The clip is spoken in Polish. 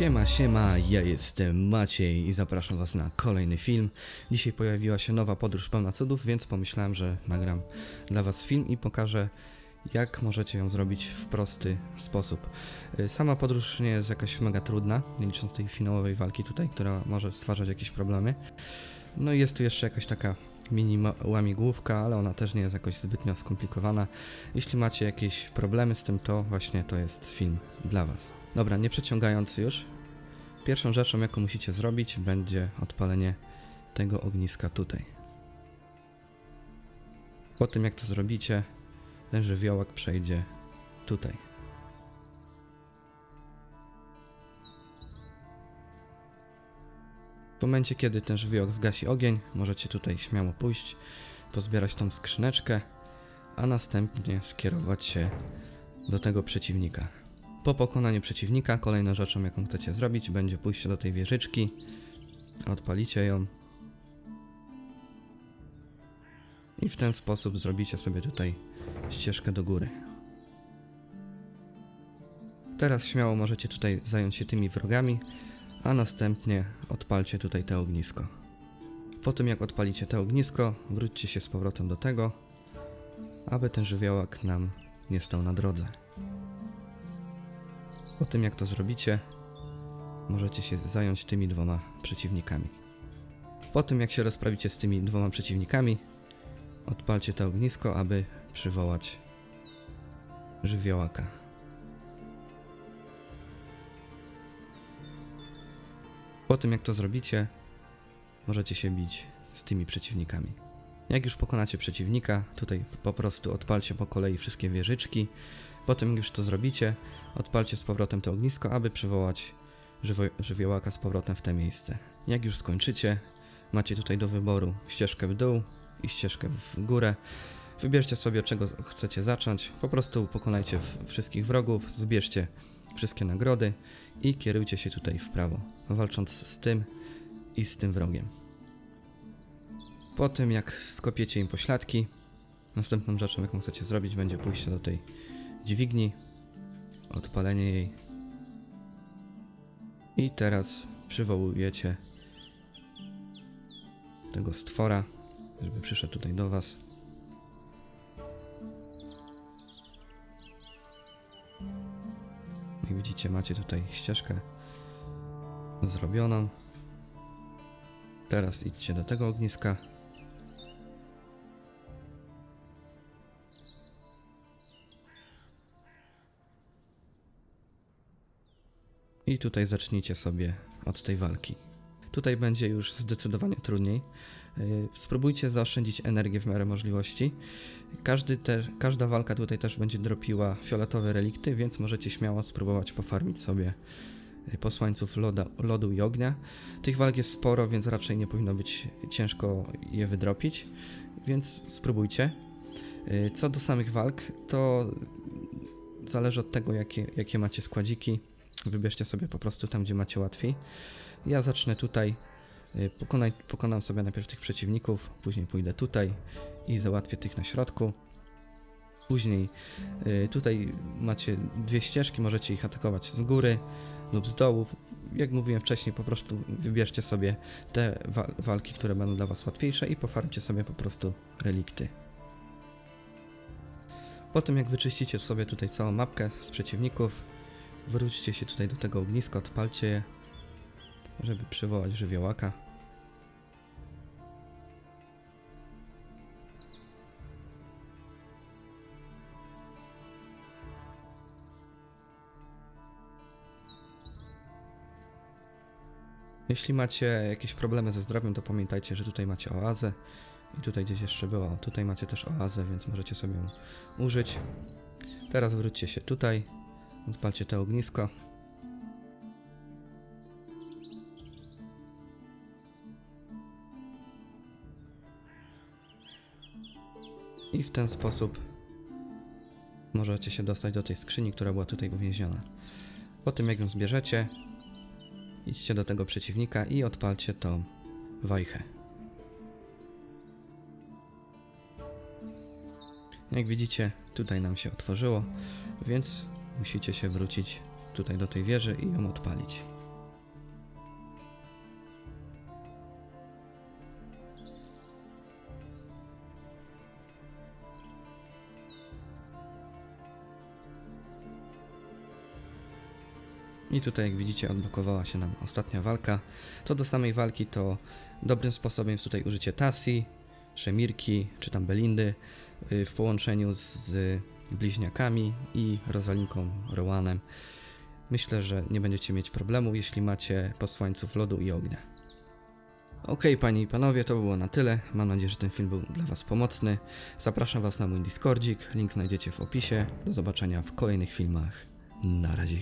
Siema, siema, ja jestem Maciej i zapraszam was na kolejny film. Dzisiaj pojawiła się nowa podróż pełna cudów, więc pomyślałem, że nagram dla was film i pokażę jak możecie ją zrobić w prosty sposób. Y, Sama podróż nie jest jakaś mega trudna, nie licząc tej finałowej walki tutaj, która może stwarzać jakieś problemy. No i jest tu jeszcze jakaś taka mini łamigłówka, ale ona też nie jest jakoś zbytnio skomplikowana. Jeśli macie jakieś problemy z tym, to właśnie to jest film dla Was. Dobra, nie przeciągając już, pierwszą rzeczą, jaką musicie zrobić, będzie odpalenie tego ogniska tutaj. Po tym, jak to zrobicie, ten żywiołak przejdzie tutaj. W momencie, kiedy ten żywiołak zgasi ogień, możecie tutaj śmiało pójść, pozbierać tą skrzyneczkę, a następnie skierować się do tego przeciwnika. Po pokonaniu przeciwnika, kolejną rzeczą, jaką chcecie zrobić, będzie pójście do tej wieżyczki, odpalicie ją i w ten sposób zrobicie sobie tutaj ścieżkę do góry. Teraz śmiało możecie tutaj zająć się tymi wrogami, a następnie odpalcie tutaj te ognisko. Po tym jak odpalicie to ognisko, wróćcie się z powrotem do tego, aby ten żywiołak nam nie stał na drodze. Po tym jak to zrobicie, możecie się zająć tymi dwoma przeciwnikami. Po tym jak się rozprawicie z tymi dwoma przeciwnikami, odpalcie to ognisko, aby przywołać żywiołaka. Po tym jak to zrobicie, możecie się bić z tymi przeciwnikami. Jak już pokonacie przeciwnika, tutaj po prostu odpalcie po kolei wszystkie wieżyczki. Potem jak już to zrobicie, odpalcie z powrotem to ognisko, aby przywołać żywo- żywiołaka z powrotem w te miejsce. Jak już skończycie, macie tutaj do wyboru ścieżkę w dół i ścieżkę w górę. Wybierzcie sobie czego chcecie zacząć. Po prostu pokonajcie wszystkich wrogów, zbierzcie wszystkie nagrody i kierujcie się tutaj w prawo, walcząc z tym i z tym wrogiem. Po tym jak skopiecie im pośladki, następną rzeczą jaką chcecie zrobić będzie pójście do tej dźwigni, odpalenie jej i teraz przywołujecie tego stwora, żeby przyszedł tutaj do was. Jak widzicie, macie tutaj ścieżkę zrobioną. Teraz idźcie do tego ogniska. I tutaj zacznijcie sobie od tej walki. Tutaj będzie już zdecydowanie trudniej. Yy, Spróbujcie zaoszczędzić energię w miarę możliwości. Każdy te, każda walka tutaj też będzie dropiła fioletowe relikty, więc możecie śmiało spróbować pofarmić sobie y, posłańców loda, lodu i ognia. Tych walk jest sporo, więc raczej nie powinno być ciężko je wydropić, więc spróbujcie. Y, Co do samych walk, to zależy od tego, jakie, jakie macie składziki. Wybierzcie sobie po prostu tam, gdzie macie łatwiej. Ja zacznę tutaj. Y, Pokonaj, pokonam sobie najpierw tych przeciwników, później pójdę tutaj i załatwię tych na środku. Później y, tutaj macie dwie ścieżki, możecie ich atakować z góry lub z dołu. Jak mówiłem wcześniej, po prostu wybierzcie sobie te wa- walki, które będą dla Was łatwiejsze i pofarmcie sobie po prostu relikty. Po tym jak wyczyścicie sobie tutaj całą mapkę z przeciwników, wróćcie się tutaj do tego ogniska, odpalcie je, żeby przywołać żywiołaka. Jeśli macie jakieś problemy ze zdrowiem, to pamiętajcie, że tutaj macie oazę i tutaj gdzieś jeszcze była. Tutaj macie też oazę, więc możecie sobie ją użyć. Teraz wróćcie się tutaj, odpalcie to ognisko. I w ten sposób możecie się dostać do tej skrzyni, która była tutaj uwięziona. Po tym jak ją zbierzecie, idźcie do tego przeciwnika i odpalcie tą wajchę. Jak widzicie, tutaj nam się otworzyło, więc musicie się wrócić tutaj do tej wieży i ją odpalić. I tutaj, jak widzicie, odblokowała się nam ostatnia walka. Co do samej walki, to dobrym sposobem jest tutaj użycie Tassi, Szemirki, czy tam Belindy y, w połączeniu z, bliźniakami i Rosalinką Rołanem. Myślę, że nie będziecie mieć problemu, jeśli macie posłańców lodu i ognia. Okej, panie i panowie, to było na tyle. Mam nadzieję, że ten film był dla was pomocny. Zapraszam was na mój Discordzik, link znajdziecie w opisie. Do zobaczenia w kolejnych filmach. Na razie.